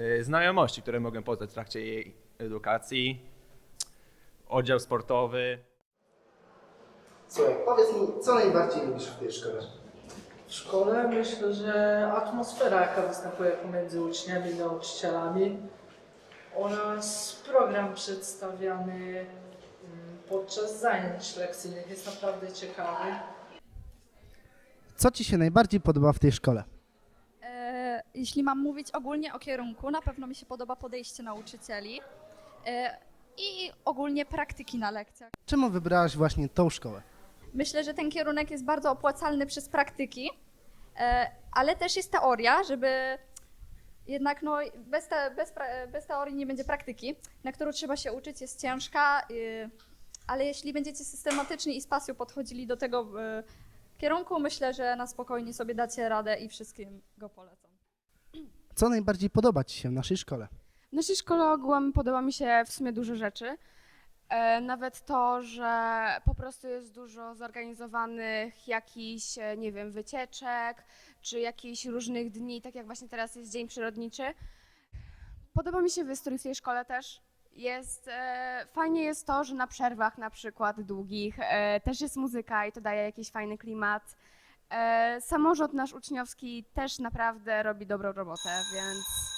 e, znajomości, które mogę poznać w trakcie jej edukacji, oddział sportowy. Słuchaj, powiedz mi, co najbardziej lubisz w tej szkole? W szkole myślę, że atmosfera, jaka występuje pomiędzy uczniami i nauczycielami oraz program przedstawiany mm, podczas zajęć lekcyjnych jest naprawdę ciekawy. Co Ci się najbardziej podoba w tej szkole? Jeśli mam mówić ogólnie o kierunku, na pewno mi się podoba podejście nauczycieli e, i ogólnie praktyki na lekcjach. Czemu wybrałaś właśnie tą szkołę? Myślę, że ten kierunek jest bardzo opłacalny przez praktyki, e, ale też jest teoria, żeby jednak no, bez, te, bez, bez teorii nie będzie praktyki, na którą trzeba się uczyć, jest ciężka, y, ale jeśli będziecie systematycznie i z pasją podchodzili do tego y, kierunku, myślę, że na spokojnie sobie dacie radę i wszystkim go polecam. Co najbardziej podoba Ci się w naszej szkole? W naszej szkole ogółem podoba mi się w sumie dużo rzeczy. E, Nawet to, że po prostu jest dużo zorganizowanych jakichś, e, nie wiem, wycieczek, czy jakichś różnych dni, tak jak właśnie teraz jest Dzień Przyrodniczy. Podoba mi się wystrój w tej szkole też. Jest, e, fajnie jest to, że na przerwach na przykład długich e, też jest muzyka i to daje jakiś fajny klimat. E, samorząd nasz uczniowski też naprawdę robi dobrą robotę, więc